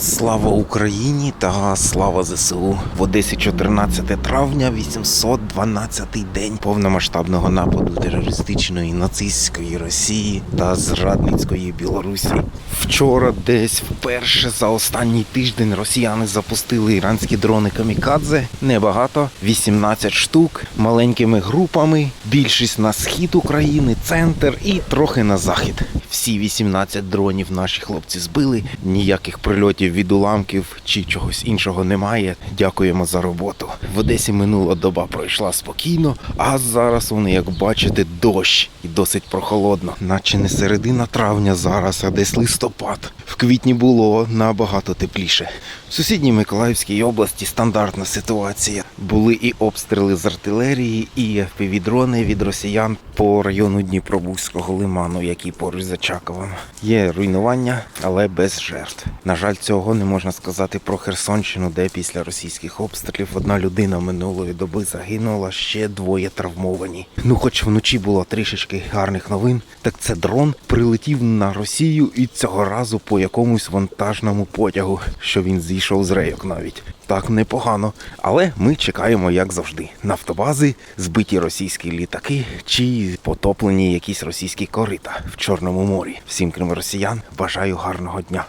Слава Україні та слава ЗСУ в Одесі 14 травня, 812-й день повномасштабного нападу терористичної нацистської Росії та зрадницької Білорусі. Вчора, десь вперше за останній тиждень, росіяни запустили іранські дрони камікадзе. Небагато, 18 штук, маленькими групами. Більшість на схід України, центр і трохи на захід. Всі 18 дронів наші хлопці збили. Ніяких прильотів від уламків чи чогось іншого немає. Дякуємо за роботу. В Одесі минула доба пройшла спокійно, а зараз вони, як бачите, дощ і досить прохолодно. Наче не середина травня зараз, а десь листопад. В квітні було набагато тепліше. В сусідній Миколаївській області стандартна ситуація. Були і обстріли з артилерії, і FPV-дрони від росіян по району Дніпробузького лиману, який поруч за Чаковом. Є руйнування, але без жертв. На жаль, цього не можна сказати про Херсонщину, де після російських обстрілів одна людина минулої доби загинула, ще двоє травмовані. Ну, хоч вночі було трішечки гарних новин, так це дрон прилетів на Росію і цього разу по якомусь вантажному потягу, що він зійшов з рейок навіть. Так непогано. Але ми чекаємо, як завжди, нафтобази, збиті російські літаки чи потоплені якісь російські корита в Чорному морі. Всім, крім росіян, бажаю гарного дня.